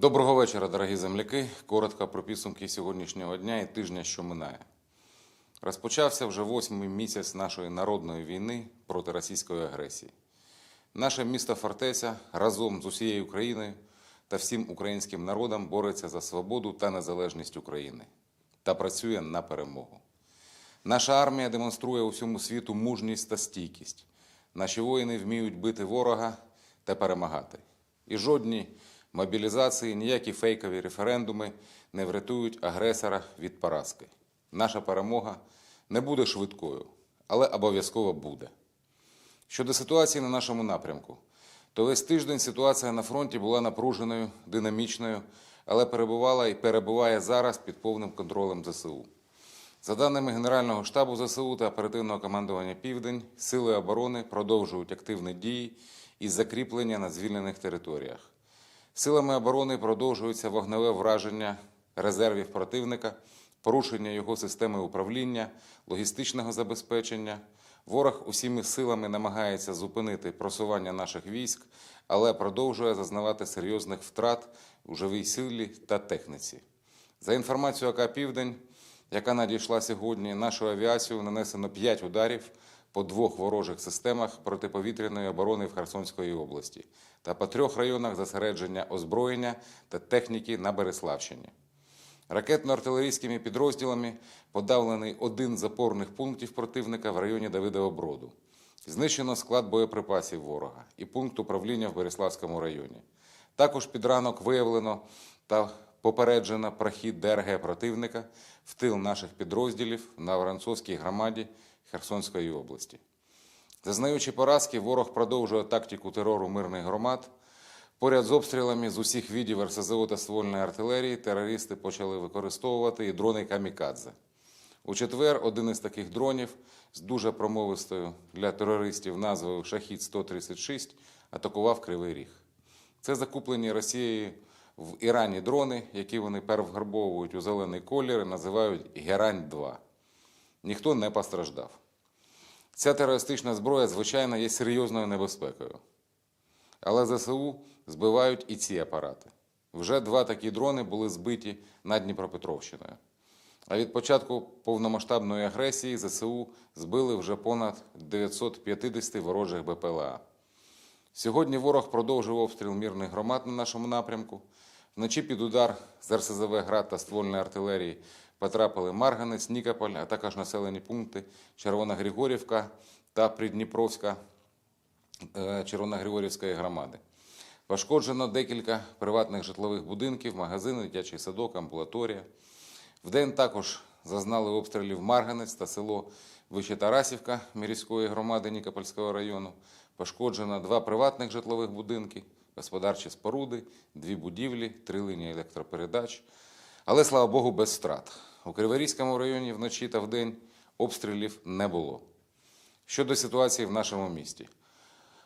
Доброго вечора, дорогі земляки. Коротко про підсумки сьогоднішнього дня і тижня, що минає. Розпочався вже восьмий місяць нашої народної війни проти російської агресії. Наше місто Фортеця разом з усією Україною та всім українським народом бореться за свободу та незалежність України та працює на перемогу. Наша армія демонструє усьому світу мужність та стійкість. Наші воїни вміють бити ворога та перемагати. І жодні мобілізації, ніякі фейкові референдуми не врятують агресора від поразки. Наша перемога не буде швидкою, але обов'язково буде. Щодо ситуації на нашому напрямку, то весь тиждень ситуація на фронті була напруженою, динамічною, але перебувала і перебуває зараз під повним контролем ЗСУ. За даними Генерального штабу ЗСУ та оперативного командування Південь, сили оборони продовжують активні дії із закріплення на звільнених територіях. Силами оборони продовжується вогневе враження резервів противника, порушення його системи управління, логістичного забезпечення. Ворог усіми силами намагається зупинити просування наших військ, але продовжує зазнавати серйозних втрат у живій силі та техніці. За інформацією АК Південь, яка надійшла сьогодні, нашу авіацію нанесено 5 ударів по двох ворожих системах протиповітряної оборони в Херсонської області та по трьох районах зосередження озброєння та техніки на Береславщині. Ракетно-артилерійськими підрозділами подавлений один з опорних пунктів противника в районі Давидова Броду. Знищено склад боєприпасів ворога і пункт управління в Береславському районі. Також під ранок виявлено та попереджено прохід ДРГ противника в тил наших підрозділів на Воронцовській громаді Херсонської області. Зазнаючи поразки, ворог продовжує тактику терору мирних громад. Поряд з обстрілами з усіх видів РСЗО та ствольної артилерії терористи почали використовувати і дрони камікадзе. У четвер один із таких дронів з дуже промовистою для терористів назвою Шахід 136 атакував Кривий Ріг. Це закуплені Росією в Ірані дрони, які вони перевгарбовують у зелений колір і називають Герань-2. Ніхто не постраждав. Ця терористична зброя, звичайно, є серйозною небезпекою. Але ЗСУ збивають і ці апарати. Вже два такі дрони були збиті над Дніпропетровщиною. А від початку повномасштабної агресії ЗСУ збили вже понад 950 ворожих БПЛА. Сьогодні ворог продовжив обстріл мірних громад на нашому напрямку. Вночі під удар з РСЗВ «Град» та ствольної артилерії потрапили Марганець, Нікополь, а також населені пункти Червона Григорівка та Придніпровська е, Червоногригорівської громади. Пошкоджено декілька приватних житлових будинків, магазини, дитячий садок, амбулаторія. Вдень також зазнали обстрілів Марганець та село Вищетарасівка міської громади Нікопольського району. Пошкоджено два приватних житлових будинки, господарчі споруди, дві будівлі, три лінії електропередач. Але, слава Богу, без втрат. У Криворізькому районі вночі та вдень обстрілів не було. Щодо ситуації в нашому місті.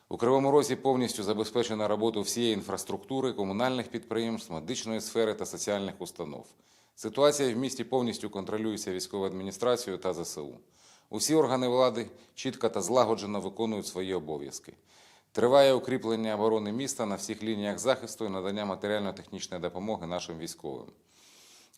У Кривому Розі повністю забезпечена робота всієї інфраструктури, комунальних підприємств, медичної сфери та соціальних установ. Ситуація в місті повністю контролюється військовою адміністрацією та ЗСУ. Усі органи влади чітко та злагоджено виконують свої обов'язки. Триває укріплення оборони міста на всіх лініях захисту і надання матеріально-технічної допомоги нашим військовим.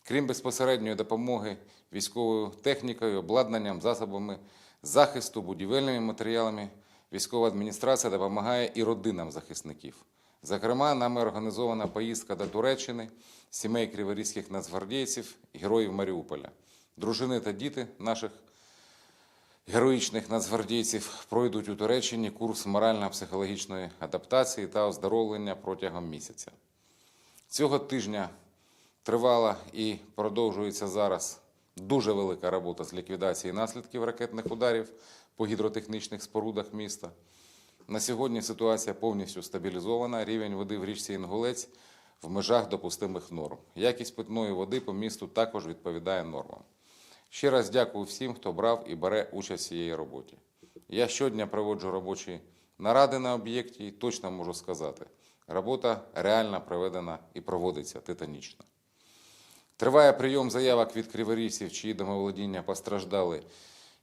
Крім безпосередньої допомоги військовою технікою, обладнанням, засобами захисту, будівельними матеріалами, військова адміністрація допомагає і родинам захисників. Зокрема, нами організована поїздка до Туреччини, сімей криворізьких нацгвардійців, героїв Маріуполя. Дружини та діти наших героїчних нацгвардійців пройдуть у Туреччині курс морально-психологічної адаптації та оздоровлення протягом місяця. Цього тижня тривала і продовжується зараз дуже велика робота з ліквідації наслідків ракетних ударів по гідротехнічних спорудах міста. На сьогодні ситуація повністю стабілізована. Рівень води в річці Інгулець в межах допустимих норм. Якість питної води по місту також відповідає нормам. Ще раз дякую всім, хто брав і бере участь в цієї роботі. Я щодня проводжу робочі наради на об'єкті і точно можу сказати, робота реально проведена і проводиться титанічно. Триває прийом заявок від криворізців, чиї домоволодіння постраждали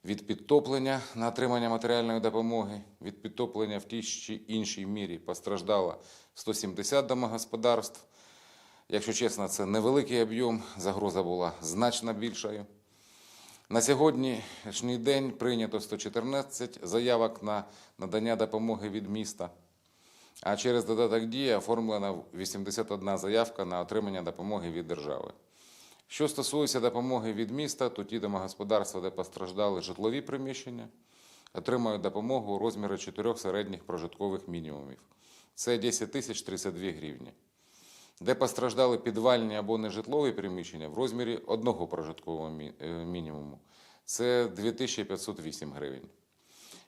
від підтоплення на отримання матеріальної допомоги. Від підтоплення в тій чи іншій мірі постраждало 170 домогосподарств. Якщо чесно, це невеликий об'єм, загроза була значно більшою. На сьогоднішній день прийнято 114 заявок на надання допомоги від міста, а через додаток дії оформлено 81 заявка на отримання допомоги від держави. Що стосується допомоги від міста, то ті домогосподарства, де постраждали житлові приміщення, отримають допомогу у розмірі чотирьох середніх прожиткових мінімумів. Це 10 тисяч 32 гривні. Де постраждали підвальні або нежитлові приміщення в розмірі одного прожиткового е, мінімуму. Це 2508 гривень.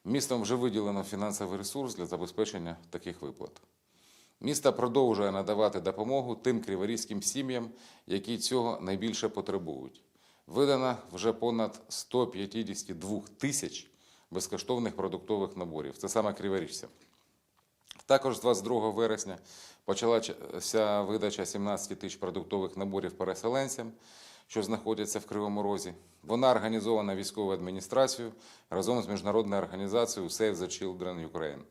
Містом вже виділено фінансовий ресурс для забезпечення таких виплат. Місто продовжує надавати допомогу тим криворізьким сім'ям, які цього найбільше потребують. Видано вже понад 152 тисяч безкоштовних продуктових наборів. Це саме криворіжцям. Також з 22 вересня почалася видача 17 тисяч продуктових наборів переселенцям, що знаходяться в Кривому Розі. Вона організована військовою адміністрацією разом з міжнародною організацією Save the Children Ukraine.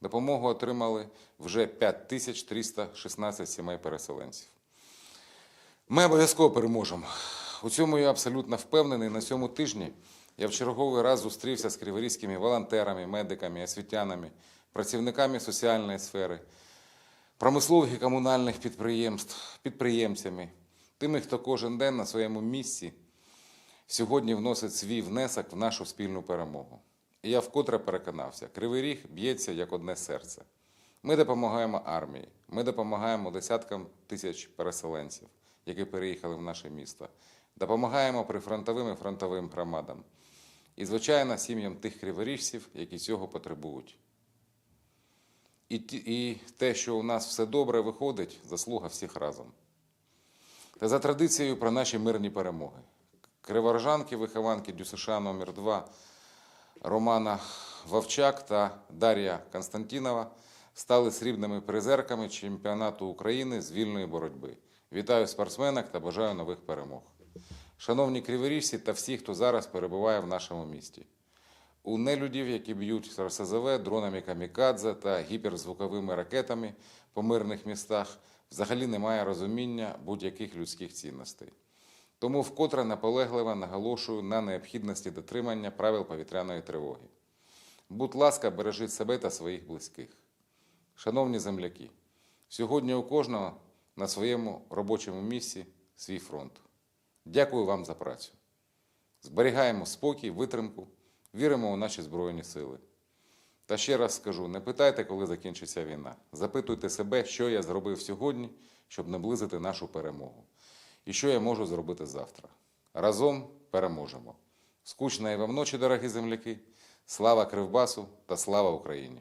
Допомогу отримали вже 5316 сімей переселенців. Ми обов'язково переможемо. У цьому я абсолютно впевнений. На цьому тижні я в черговий раз зустрівся з криворізькими волонтерами, медиками, освітянами, працівниками соціальної сфери, промислових і комунальних підприємств, підприємцями, тими, хто кожен день на своєму місці сьогодні вносить свій внесок в нашу спільну перемогу. Я вкотре переконався, Кривий Ріг б'ється як одне серце. Ми допомагаємо армії, ми допомагаємо десяткам тисяч переселенців, які переїхали в наше місто. Допомагаємо прифронтовим і фронтовим громадам. І, звичайно, сім'ям тих криворіжців, які цього потребують. І, і те, що у нас все добре виходить, заслуга всіх разом. Та за традицією про наші мирні перемоги. Криворожанки, вихованки ДЮСШ номер 2 Романа Вовчак та Дар'я Константінова стали срібними призерками чемпіонату України з вільної боротьби. Вітаю спортсменок та бажаю нових перемог. Шановні криворіжці та всі, хто зараз перебуває в нашому місті. У нелюдів, які б'ють РСЗВ дронами камікадзе та гіперзвуковими ракетами по мирних містах, взагалі немає розуміння будь-яких людських цінностей. Тому вкотре наполегливо наголошую на необхідності дотримання правил повітряної тривоги. Будь ласка, бережіть себе та своїх близьких. Шановні земляки, сьогодні у кожного на своєму робочому місці свій фронт. Дякую вам за працю. Зберігаємо спокій, витримку, віримо у наші Збройні Сили. Та ще раз скажу: не питайте, коли закінчиться війна. Запитуйте себе, що я зробив сьогодні, щоб наблизити нашу перемогу. І що я можу зробити завтра. Разом переможемо. Скучної вам ночі, дорогі земляки. Слава Кривбасу та слава Україні!